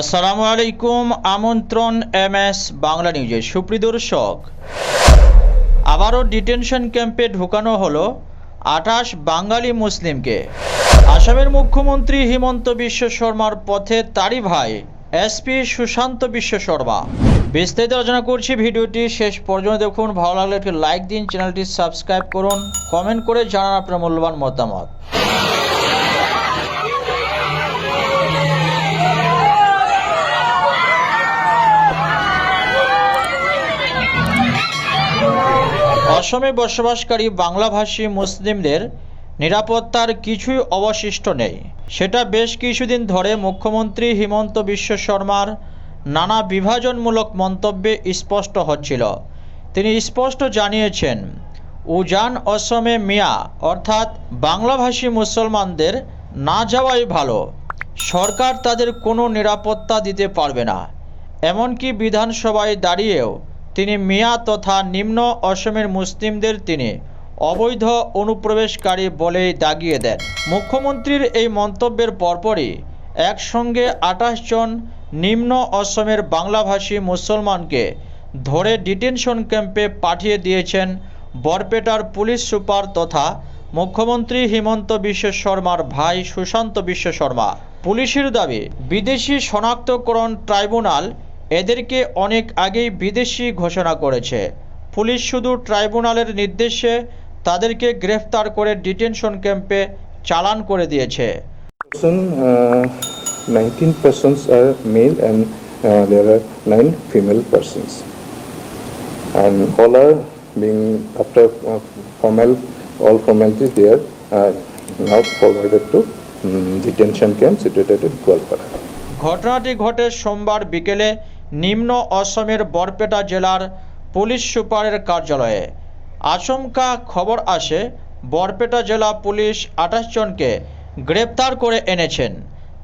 আসসালামু আলাইকুম, আমন্ত্রণ এম এস বাংলা নিউজে সুপ্রিয় দর্শক। আবারও ডিটেনশন ক্যাম্পে ঢুকানো হলো আঠাশ বাঙালি মুসলিমকে। আসামের মুখ্যমন্ত্রী হিমন্ত বিশ্ব শর্মার পথে তারই ভাই এসপি সুশান্ত বিশ্ব শর্মা। বিস্তারিত আলোচনা করছি ভিডিওটি, শেষ পর্যন্ত দেখুন। ভালো লাগলে একটি লাইক দিন, চ্যানেলটি সাবস্ক্রাইব করুন, কমেন্ট করে জানান আপনার মূল্যবান মতামত। অসমে বসবাসকারী বাংলাভাষী মুসলিমদের নিরাপত্তার কিছুই অবশিষ্ট নেই। সেটা বেশ কিছুদিন ধরে মুখ্যমন্ত্রী হিমন্ত বিশ্ব শর্মার নানা বিভাজনমূলক মন্তব্যে স্পষ্ট হচ্ছিল। তিনি স্পষ্ট জানিয়েছেন, উজান অসমে মিয়া, অর্থাৎ বাংলাভাষী মুসলমানদের না যাওয়াই ভালো। সরকার তাদের কোনো নিরাপত্তা দিতে পারবে না। এমনকি বিধানসভায় দাঁড়িয়েও তিনি মিয়া তথা নিম্ন অসমের মুসলিমদের তিনি অবৈধ অনুপ্রবেশকারী বলেই দাগিয়ে দেন। মুখ্যমন্ত্রীর এই মন্তব্যের পরপরই একসঙ্গে আঠাশ জন নিম্ন অসমের বাংলাভাষী মুসলমানকে ধরে ডিটেনশন ক্যাম্পে পাঠিয়ে দিয়েছেন বরপেটার পুলিশ সুপার তথা মুখ্যমন্ত্রী হিমন্ত বিশ্ব শর্মার ভাই সুশান্ত বিশ্ব শর্মা। পুলিশের দাবি, বিদেশি শনাক্তকরণ ট্রাইব্যুনাল এদেরকে অনেক আগেই বিদেশি ঘোষণা করেছে। পুলিশ শুধু ট্রাইব্যুনালের নির্দেশে তাদেরকে গ্রেফতার করে ডিটেনশন ক্যাম্পে চালান করে দিয়েছে। ঘটনাটি ঘটে সোমবার বিকেলে নিম্ন অসমের বরপেটা জেলার পুলিশ সুপারের কার্যালয়ে। আচমকা খবর আসে, বরপেটা জেলা পুলিশ আঠাশ জনকে গ্রেপ্তার করে এনেছেন।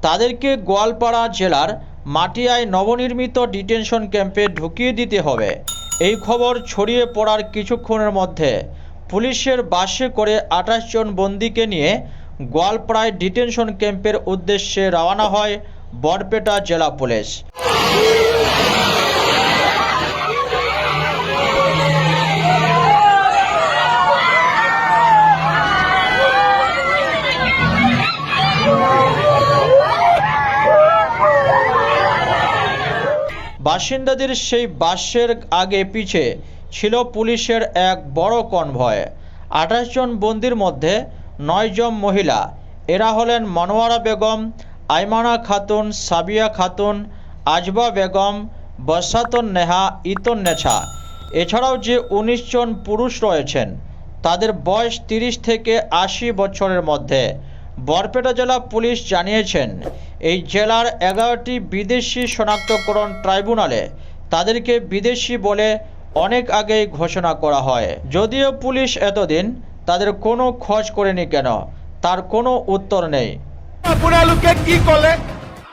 তাদেরকে গোয়ালপাড়া জেলার মাটিয়ায় নবনির্মিত ডিটেনশন ক্যাম্পে ঢুকিয়ে দিতে হবে। এই খবর ছড়িয়ে পড়ার কিছুক্ষণের মধ্যে পুলিশের বাসে করে আঠাশ জন বন্দিকে নিয়ে গোয়ালপাড়ায় ডিটেনশন ক্যাম্পের উদ্দেশ্যে রওনা হয় বরপেটা জেলা পুলিশ। বাসিন্দাদের সেই বাসের আগে পিছে ছিল পুলিশের এক বড় কনভয়। আঠাশ জন বন্দির মধ্যে নয় জন মহিলা। এরা হলেন মনোয়ারা বেগম, আইমানা খাতুন, সাবিয়া খাতুন, আজবা বেগম বসাতন নেহা, ইতন নেছা। এছাড়াও যে উনিশ জন পুরুষ রয়েছেন, তাদের বয়স তিরিশ থেকে আশি বছরের মধ্যে। বরপেটা জেলা পুলিশ জানিয়েছেন এই জেলার এগারোটি বিদেশি শনাক্তকরণ ট্রাইব্যুনালে তাদেরকে বিদেশি বলে অনেক আগেই ঘোষণা করা হয়। যদিও পুলিশ এতদিন তাদের কোনো খোঁজ করেনি কেন, তার কোনো উত্তর নেই। আপোনালোকে কি কলে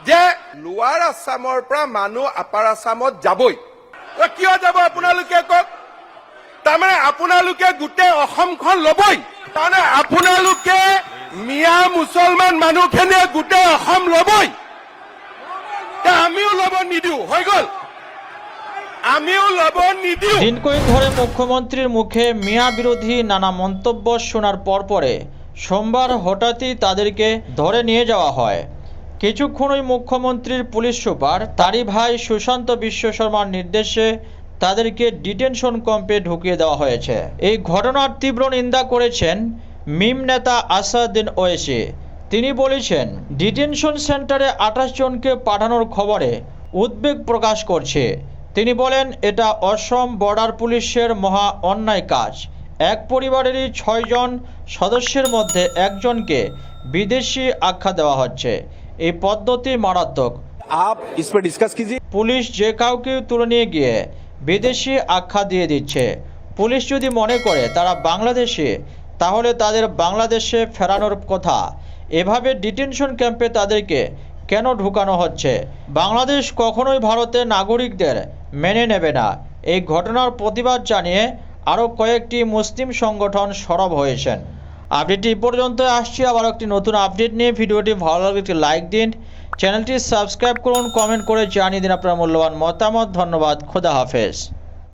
যে লোৱাৰ আছামৰ পৰা মানুহ আপাৰ আছামত যাবই? কিয় যাব আপোনালোকে কওক? তাৰমানে আপোনালোকে গোটেই অসমখন ল'বই। তাৰমানে আপোনালোকে মিয়া মুছলমান মানুহখিনিয়ে গোটেই অসম ল'বই। আমিও ল'ব নিদিওঁ, হৈ গ'ল। আমিও ল'ব নিদিওঁ। দিনকয়েক ধরে মুখ্যমন্ত্রীর মুখে মিয়া বিরোধী নানা মন্তব্য শোনার পরপরে সোমবার হঠাৎই তাদেরকে ধরে নিয়ে যাওয়া হয়। কিছুক্ষণই মুখ্যমন্ত্রীর পুলিশ সুপার তারই ভাই সুশান্ত বিশ্ব শর্মার নির্দেশে তাদেরকে ডিটেনশন কম্পে ঢুকিয়ে দেওয়া হয়েছে। এই ঘটনার তীব্র নিন্দা করেছেন মিম নেতা আসাদিন ওয়েসি তিনি বলেছেন ডিটেনশন সেন্টারে আঠাশ জনকে পাঠানোর খবরে উদ্বেগ প্রকাশ করছে। তিনি বলেন এটা অসম বর্ডার পুলিশের মহা অন্যায় কাজ। এক পরিবারেরই ছয়জন সদস্যের মধ্যে একজনকে বিদেশি আখ্যা দেওয়া হচ্ছে। এই পদ্ধতি মারাত্মক। আপ পুলিশ যে কাউকে তুলে নিয়ে গিয়ে বিদেশি আখ্যা দিয়ে দিচ্ছে। পুলিশ যদি মনে করে তারা বাংলাদেশে তাহলে তাদের বাংলাদেশে ফেরানোর কথা। এভাবে ডিটেনশন ক্যাম্পে তাদেরকে কেন ঢুকানো হচ্ছে? বাংলাদেশ কখনোই ভারতের নাগরিকদের মেনে নেবে না। এই ঘটনার প্রতিবাদ জানিয়ে আরও কয়েকটি মুসলিম সংগঠন সরব হয়েছেন। আপডেটটি পর্যন্ত আসছি আবার একটি নতুন আপডেট নিয়ে। ভিডিওটি ভালো লাগলে একটি লাইক দিন। চ্যানেলটি সাবস্ক্রাইব করুন, কমেন্ট করে জানিয়ে দিন আপনার মূল্যবান মতামত। ধন্যবাদ। খোদা হাফেজ।